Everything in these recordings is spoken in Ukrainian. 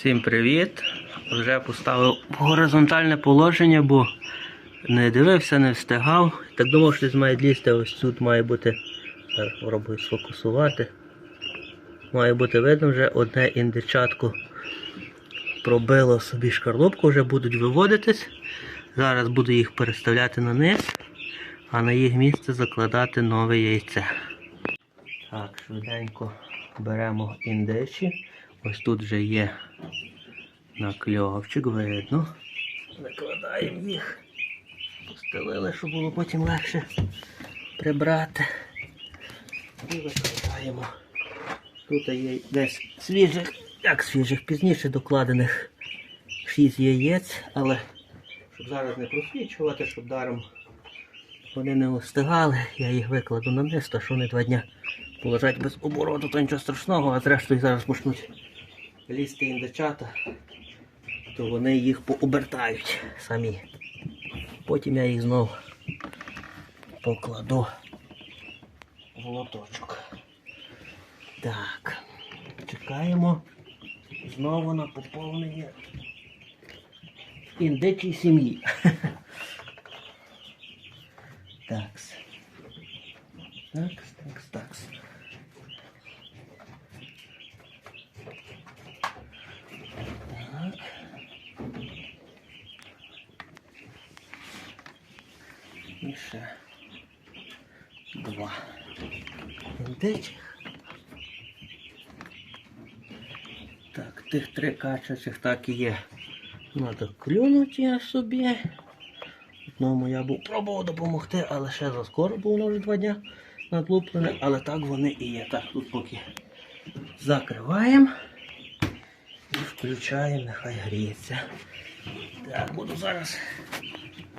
Всім привіт! Вже поставив горизонтальне положення, бо не дивився, не встигав. Так думав, що десь має лізти, ось тут має бути. Зараз спробую сфокусувати. Має бути видно вже одне індичатко пробило собі шкарлупку, вже будуть виводитись. Зараз буду їх переставляти на низ, а на їх місце закладати нове яйце. Так, швиденько беремо індичі. Ось тут вже є накльовчик, видно. Накладаємо їх. Постелили, щоб було потім легше прибрати. І викладаємо. Тут є десь свіжих, як свіжих, пізніше докладених 6 яєць, але щоб зараз не просвічувати, щоб даром вони не остигали, я їх викладу на низ, то що вони два дня полежать без обороту, то нічого страшного, а зрештою зараз почнуть лізти індичата, то вони їх пообертають самі. Потім я їх знову покладу в лоточок. Так, чекаємо знову на поповнення індичій сім'ї. ще два індичі. Так, тих три качачих так і є. Надо клюнути я собі. Одному я був пробував допомогти, але ще заскоро було воно вже два дня надлуплене, але так вони і є. Так, тут поки закриваємо і включаємо, нехай гріється. Так, буду зараз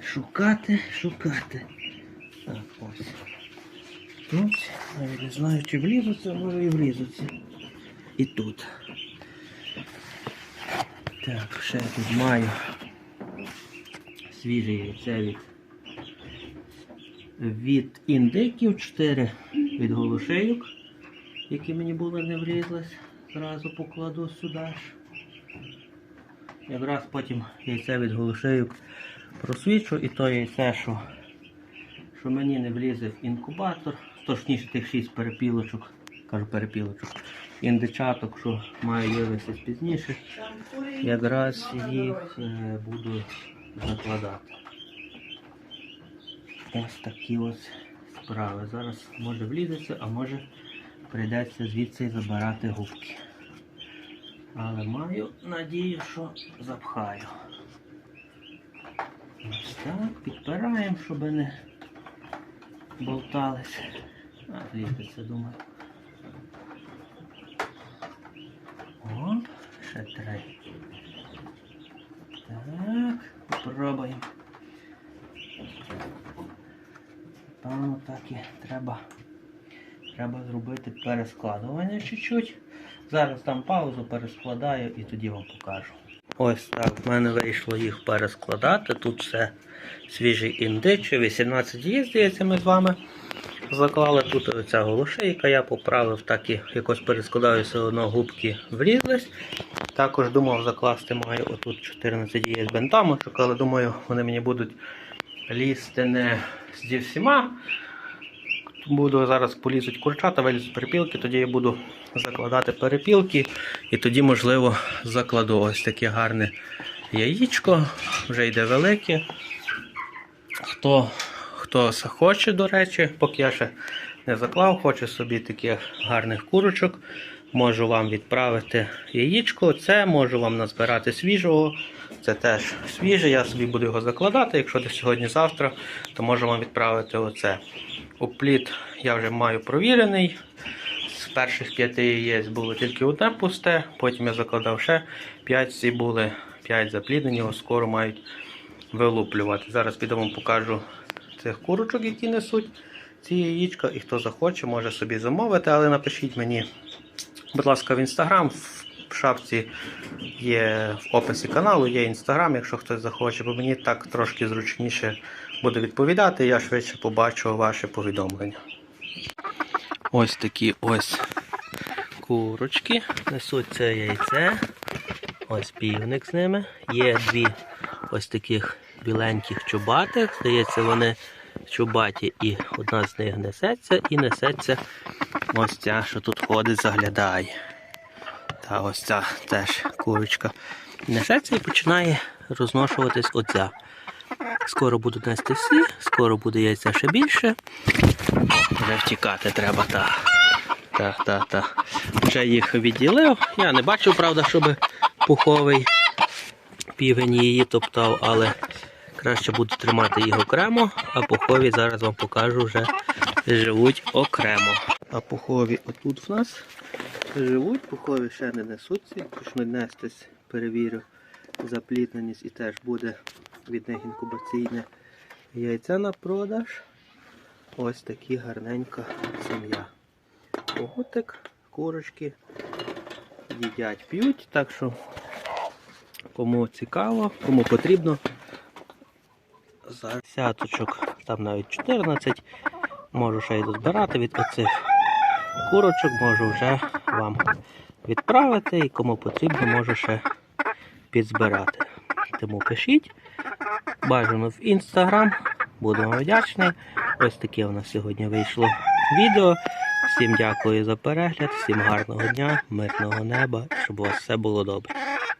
шукати, шукати. Так, ось. Тут, навіть не знаю, чи влізуться, може і влізуться. І тут. Так, ще тут маю свіже яйце від, від індиків, 4 від голошейок, які мені були не влізлись. Зразу покладу сюди ж. Якраз потім яйце від голошейок просвічу і то яйце, що, що мені не влізе в інкубатор, точніше тих 6 перепілочок, кажу перепілочок, індичаток, що маю вивести пізніше, якраз їх е, буду закладати. Ось такі ось справи. Зараз може влізеться, а може прийдеться звідси забирати губки. Але маю надію, що запхаю. Ось так, підпираємо, щоб не болталися. А, злізеться, думаю. О, ще три. Так, попробуємо. Певно, так і треба, треба зробити перескладування чуть-чуть. Зараз там паузу перескладаю і тоді вам покажу. Ось так, в мене вийшло їх перескладати. Тут все свіжий індичі, 18 є, здається, ми з вами заклали. Тут оця голошейка, я поправив, так і якось перескладаю, все одно губки влізлись. Також думав закласти маю отут 14 є бентамочок, але думаю, вони мені будуть лізти не зі всіма. Буду зараз полізуть курчата, вилізуть перепілки, тоді я буду закладати перепілки і тоді, можливо, закладу ось таке гарне яєчко, вже йде велике. Хто, хто хоче, до речі, поки я ще не заклав, хоче собі таких гарних курочок. Можу вам відправити яєчко. Це можу вам назбирати свіжого. Це теж свіже. Я собі буду його закладати. Якщо десь сьогодні-завтра, то можу вам відправити оце. Опліт я вже маю провірений. З перших п'яти яєць було тільки одне пусте, потім я закладав ще 5, ці були 5 запліднені, його скоро мають вилуплювати. Зараз піду вам покажу цих курочок, які несуть ці яєчка. І хто захоче, може собі замовити, але напишіть мені, будь ласка, в інстаграм. В шапці є в описі каналу, є інстаграм, якщо хтось захоче, бо мені так трошки зручніше буде відповідати, я швидше побачу ваше повідомлення. Ось такі ось курочки. Несуть це яйце. Ось півник з ними. Є дві ось таких біленьких чубатих. Здається, вони чубаті, і одна з них несеться, і несеться ось ця, що тут ходить, заглядає. Та ось ця теж курочка несеться і починає розношуватись оця. Скоро будуть нести всі, скоро буде яйця ще більше. Вже втікати треба, так. Так, так, так. Вже їх відділив. Я не бачив, правда, щоб пуховий півень її топтав, але краще буду тримати їх окремо, а пухові зараз вам покажу вже живуть окремо. А пухові отут в нас живуть, пухові ще не несуться, почнуть нестись, перевірю заплітненість і теж буде від них інкубаційне яйця на продаж. Ось такі гарненька сім'я. Когутик, курочки їдять, п'ють, так що кому цікаво, кому потрібно. Зараз сяточок, там навіть 14. Можу ще й дозбирати від оцих курочок, можу вже вам відправити і кому потрібно, можу ще підзбирати. Тому пишіть. Бажано в інстаграм. Буду вам вдячний. Ось таке у нас сьогодні вийшло відео. Всім дякую за перегляд, всім гарного дня, мирного неба, щоб у вас все було добре.